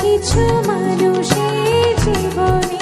কিছু মানুষের জীবনে